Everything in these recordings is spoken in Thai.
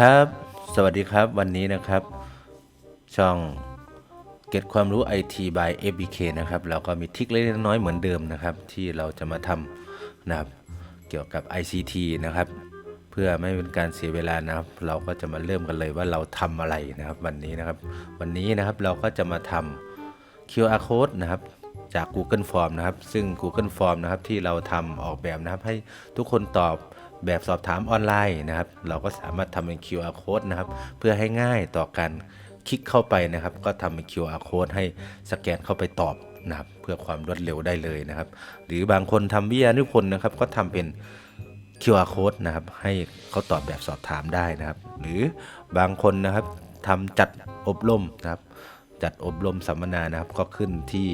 ครับ สวัสดีครับ วันนี้นะครับ ช่องเก็ตความรู้ IT by FBK นะครับ เราก็มีทริคเล็กน้อยเหมือนเดิมนะครับ ที่เราจะมาทำนะครับ เกี่ยวกับ ICT นะครับ เพื่อไม่เป็นการเสียเวลานะครับ เราก็จะมาเริ่มกันเลยว่าเราทำอะไรนะครับ วันนี้นะครับ วันนี้นะครับเราก็จะมาทำ QR code นะครับจาก Google Form นะครับ ซึ่ง Google Form นะครับที่เราทำออกแบบนะครับให้ทุกคนตอบ แบบสอบถามออนไลน์นะครับ เราก็สามารถทำเป็น QR code นะครับ เพื่อให้ง่ายต่อการคลิกเข้าไปนะครับ ก็ทำเป็น QR code ให้สแกนเข้าไปตอบนะครับ เพื่อความรวดเร็วได้เลยนะครับ หรือบางคนทำวิทยานิพนธ์นะครับ ก็ทำเป็น QR code นะครับ ให้เขาตอบแบบสอบถามได้นะครับ หรือบางคนนะครับทำจัดอบรมนะครับ จัดอบรมสัมมนานะครับ ก็ขึ้นที่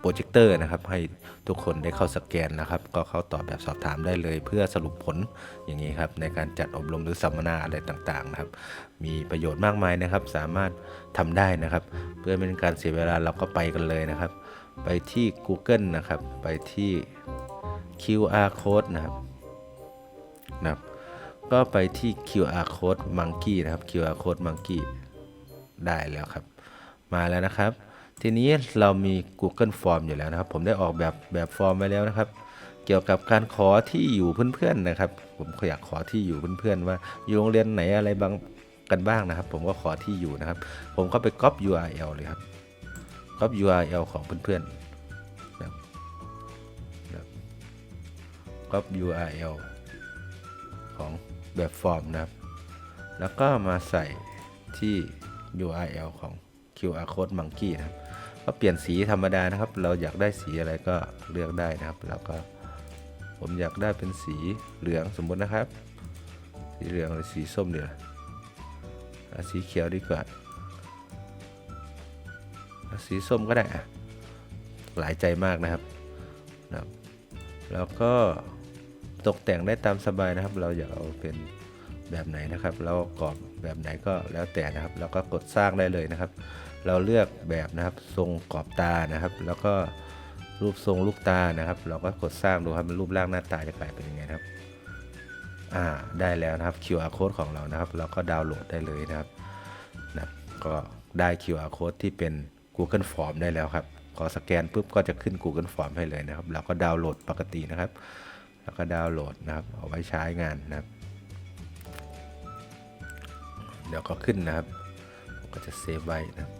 โปรเจคเตอร์นะครับ ให้ทุกคนได้เข้าสแกนนะครับ ก็เข้าตอบแบบสอบถามได้เลย เพื่อสรุปผลอย่างนี้ครับในการจัดอบรมหรือสัมมนาอะไรต่างๆนะครับ มีประโยชน์มากมายนะครับ สามารถทำได้นะครับ เพื่อไม่เป็นการเสียเวลาเราก็ไปกันเลยนะครับ ไปที่ Google นะครับ ไปที่ QR code นะครับนะครับก็ไปที่ QR code monkey นะครับ QR code monkey ได้แล้วครับ มาแล้วนะครับ ทีนี้เรามี Google Form อยู่แล้วนะครับ ผมได้ออกแบบแบบฟอร์มไว้แล้วนะครับ เกี่ยวกับการขอที่อยู่เพื่อนๆนะครับ ผมอยากขอที่อยู่เพื่อนๆว่าอยู่โรงเรียนไหนอะไรบางกันบ้างนะครับ ผมก็ขอที่อยู่นะครับ ผมก็ไปก๊อป URL เลยครับก๊อป URL ของเพื่อนๆนะครับก๊อป URL ของแบบฟอร์มนะครับ แล้วก็มาใส่ที่ URL ของ QR code monkey นะครับ ก็เปลี่ยนสีธรรมดานะครับ เราอยากได้สีอะไรก็เลือกได้นะครับ แล้วก็ผมอยากได้เป็นสีเหลืองสมมตินะครับ สีเหลืองหรือสีส้มเดี๋ยวสีเขียวดีกว่าสีส้มก็ได้อะหลายใจมากนะครับนะแล้วก็ตกแต่งได้ตามสบายนะครับ เราอยากเอาเป็นแบบไหนนะครับ เรากรอบแบบไหนก็แล้วแต่นะครับ แล้วก็กดสร้างได้เลยนะครับ เราเลือกแบบนะครับทรงกรอบตานะครับ แล้วก็รูปทรงลูกตานะครับ เราก็กดสร้างดูครับมันรูปร่างหน้าตาจะกลายเป็นยังไงครับอ่าได้แล้วนะครับ QR code ของเรานะครับ เราก็ดาวน์โหลดได้เลยนะครับนะบก็ได้ QR code ที่เป็น Google Form ได้แล้วครับพอสแกนปุ๊บก็จะขึ้น Google Form ให้เลยนะครับ เราก็ดาวน์โหลดปกตินะครับ แล้วก็ดาวน์โหลดนะครับ เอาไว้ใช้งานนะครับ เดี๋ยวก็ขึ้นนะครับ ก็จะเซฟไว้นะ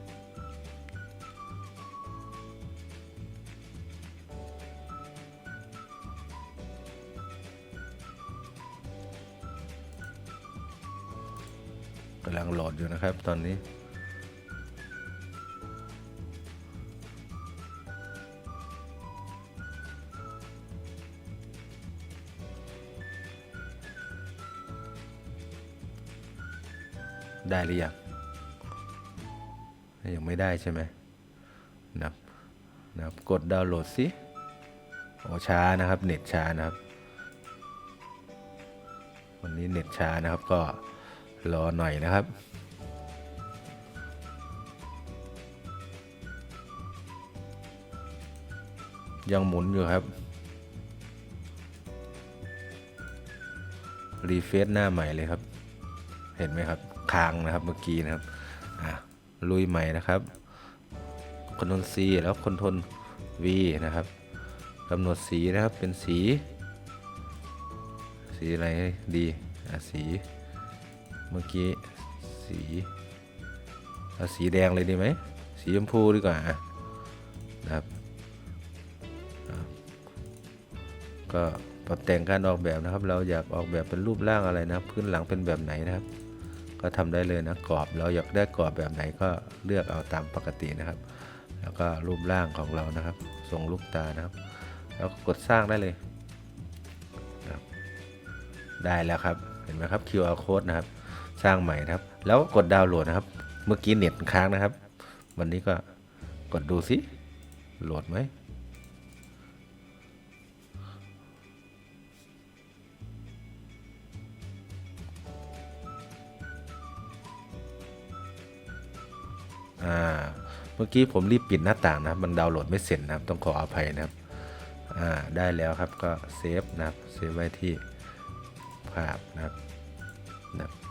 กำลังโหลดอยู่นะครับ ตอนนี้ ได้หรือยังยังไม่ได้ใช่ไหมนะครับนะครับกดดาวน์โหลดสิโอช้านะครับ เน็ตช้านะครับ วันนี้เน็ตช้านะครับก็ รอหน่อยนะครับ ยังหมุนอยู่ครับ รีเฟซหน้าใหม่เลยครับ เห็นไหมครับค้างนะครับเมื่อกี้นะครับอะลุยใหม่นะครับคอนโทรล C แล้วคอนโทรล V นะครับกำหนดสีนะครับเป็นสี สีอะไรดีอะสี เมื่อกี้สีเอาสีแดงเลยดีไหมสีชมพูดีกว่านะครับก็ปรับแต่งการออกแบบนะครับ เราอยากออกแบบเป็นรูปร่างอะไรนะพื้นหลังเป็นแบบไหนนะครับ ก็ทำได้เลยนะกรอบเราอยากได้กรอบแบบไหนก็เลือกเอาตามปกตินะครับ แล้วก็รูปร่างของเรานะครับทรงลูกตานะครับ แล้วก็กดสร้างได้เลยครับได้แล้วครับเห็นไหมครับ QR code นะครับ สร้างใหม่นะครับ แล้วกดดาวน์โหลดนะครับ เมื่อกี้เน็ตค้างนะครับ วันนี้ก็กดดูสิโหลดไหมอ่าเมื่อกี้ผมรีบปิดหน้าต่างนะครับ มันดาวน์โหลดไม่เสร็จนะครับ ต้องขออภัยนะครับอ่าได้แล้วครับก็เซฟนะครับเซฟไว้ที่ภาพนะครับนะครับ